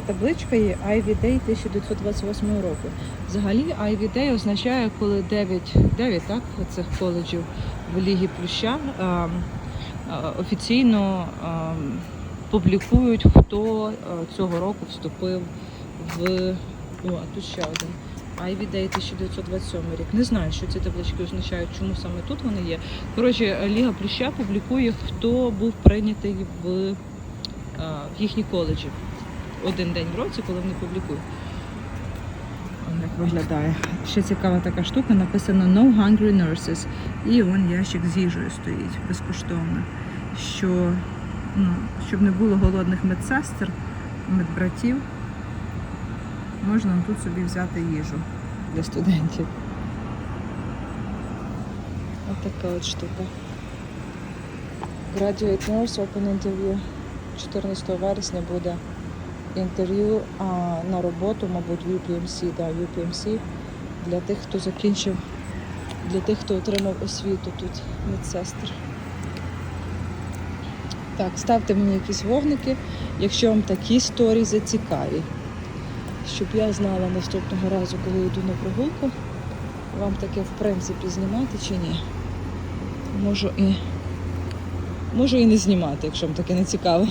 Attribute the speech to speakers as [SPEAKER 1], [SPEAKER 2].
[SPEAKER 1] Табличка є Ivy Day 1928 року. Взагалі Ivy Day означає, коли 9, 9 так, цих коледжів в Лігі Плюща ем, е, офіційно ем, публікують, хто е, цього року вступив в. О, а тут ще один. Ivy Day 1927 рік. Не знаю, що ці таблички означають, чому саме тут вони є. Коротше, Ліга Плюща публікує, хто був прийнятий в, е, в їхні коледжі один день в році, коли вони публікують. Як виглядає. Ще цікава така штука, написано No Hungry Nurses. І вон ящик з їжею стоїть безкоштовно. Що, ну, щоб не було голодних медсестер, медбратів, можна тут собі взяти їжу для студентів. Ось така от штука. Graduate Nurse Open Interview 14 вересня буде інтерв'ю на роботу, мабуть, в UPMC, да, UPMC для тих, хто закінчив, для тих, хто отримав освіту тут медсестер. Так, ставте мені якісь вогники, якщо вам такі сторізи цікаві. Щоб я знала наступного разу, коли йду на прогулку, вам таке в принципі знімати чи ні. Можу і, можу і не знімати, якщо вам таке не цікаво.